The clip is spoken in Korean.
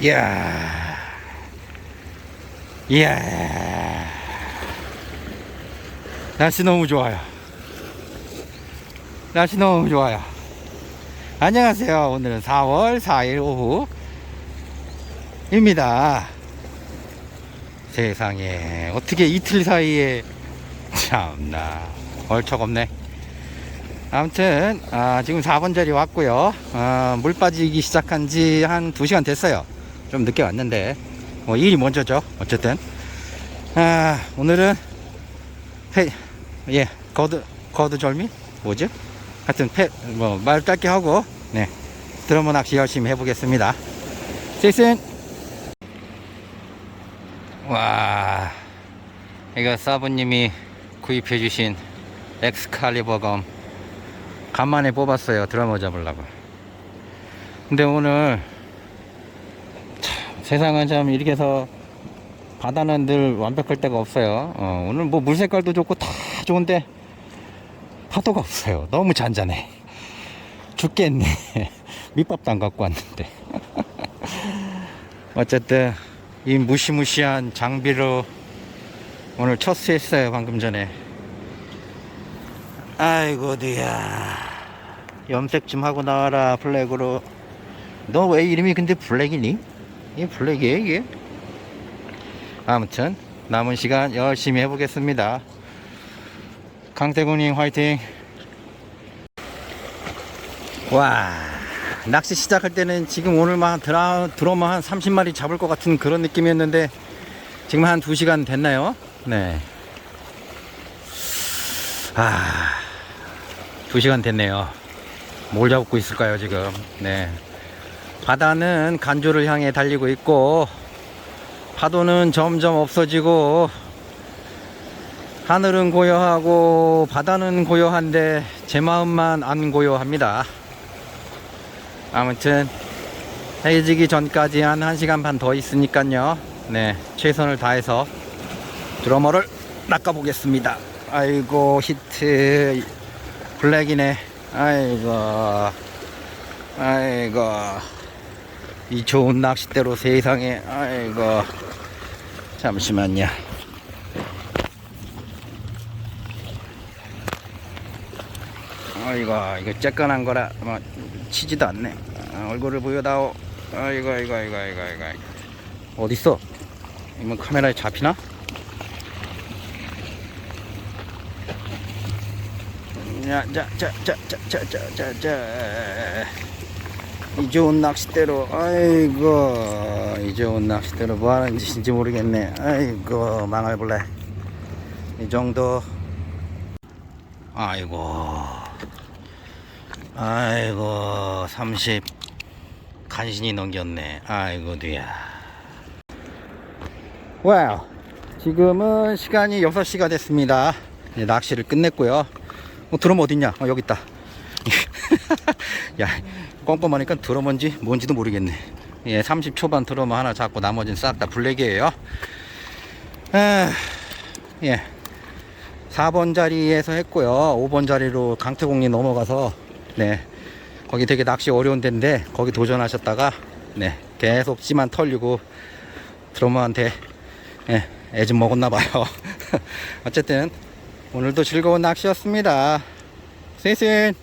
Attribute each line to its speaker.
Speaker 1: 이야. 이야. 날씨 너무 좋아요. 날씨 너무 좋아요. 안녕하세요. 오늘은 4월 4일 오후입니다. 세상에, 어떻게 이틀 사이에, 참나, 얼척없네. 아무튼, 아, 지금 4번 자리 왔고요. 아, 물 빠지기 시작한 지 한 2시간 됐어요. 좀 늦게 왔는데, 뭐, 일이 먼저죠. 어쨌든. 아, 오늘은, 해, 예, 거드, 거드절미? 뭐지? 하여튼, 패, 뭐, 말 짧게 하고, 네. 드러머 낚시 열심히 해보겠습니다. 세이슨! 와, 이거 사부님이 구입해 주신 엑스칼리버 검. 간만에 뽑았어요. 드러머 잡으려고. 근데 오늘, 참, 세상은 참 이렇게 해서 바다는 늘 완벽할 때가 없어요. 어, 오늘 뭐 물 색깔도 좋고 다 좋은데 파도가 없어요. 너무 잔잔해. 죽겠네. 밑밥도 안 갖고 왔는데. 어쨌든 이 무시무시한 장비로 오늘 첫 수했어요. 방금 전에. 아이고 드야. 염색 좀 하고 나와라 블랙으로. 너 왜 이름이 근데 블랙이니? 이게 블랙이에요 이게? 아무튼 남은 시간 열심히 해보겠습니다. 강태군님 화이팅. 와 낚시 시작할 때는 지금 오늘만 드라, 들어만 한 30마리 잡을 것 같은 그런 느낌이었는데 지금 한 2시간 됐나요? 네. 아, 2시간 됐네요. 뭘 잡고 있을까요, 지금? 네. 바다는 간조를 향해 달리고 있고, 파도는 점점 없어지고, 하늘은 고요하고, 바다는 고요한데, 제 마음만 안 고요합니다. 아무튼, 해지기 전까지 한 1시간 반 더 있으니까요. 네, 최선을 다해서 드러머를 낚아보겠습니다. 아이고, 히트, 블랙이네. 아이고, 아이고. 이 좋은 낚싯대로 세상에, 아이고. 잠시만요. 아이고, 이거 쬐끈한 거라, 뭐, 치지도 않네. 아, 얼굴을 보여다오. 아이고, 아이고, 아이고, 아이고, 아이고. 어딨어? 이거 카메라에 잡히나? 자, 자, 자, 자, 자, 자, 자, 자, 자. 이 좋은 낚싯대로, 아이고, 이 좋은 낚싯대로 뭐 하는 짓인지 모르겠네. 아이고, 망할 볼래. 이 정도. 아이고, 아이고, 30 간신히 넘겼네. 아이고, 뒤야. 와우. 지금은 시간이 6시가 됐습니다. 이제 낚시를 끝냈고요. 어, 드럼 어딨냐? 어, 여기 있다. 야, 꼼꼼하니까 드럼인지 뭔지도 모르겠네. 예, 30 초반 드럼 하나 잡고 나머지는 싹 다 블랙이에요. 아, 예. 4번 자리에서 했고요. 5번 자리로 강태공리 넘어가서, 네. 거기 되게 낚시 어려운 데인데, 거기 도전하셨다가, 네. 계속 찌만 털리고, 드럼한테, 예, 애좀 먹었나봐요. 어쨌든, 오늘도 즐거운 낚시였습니다. 세신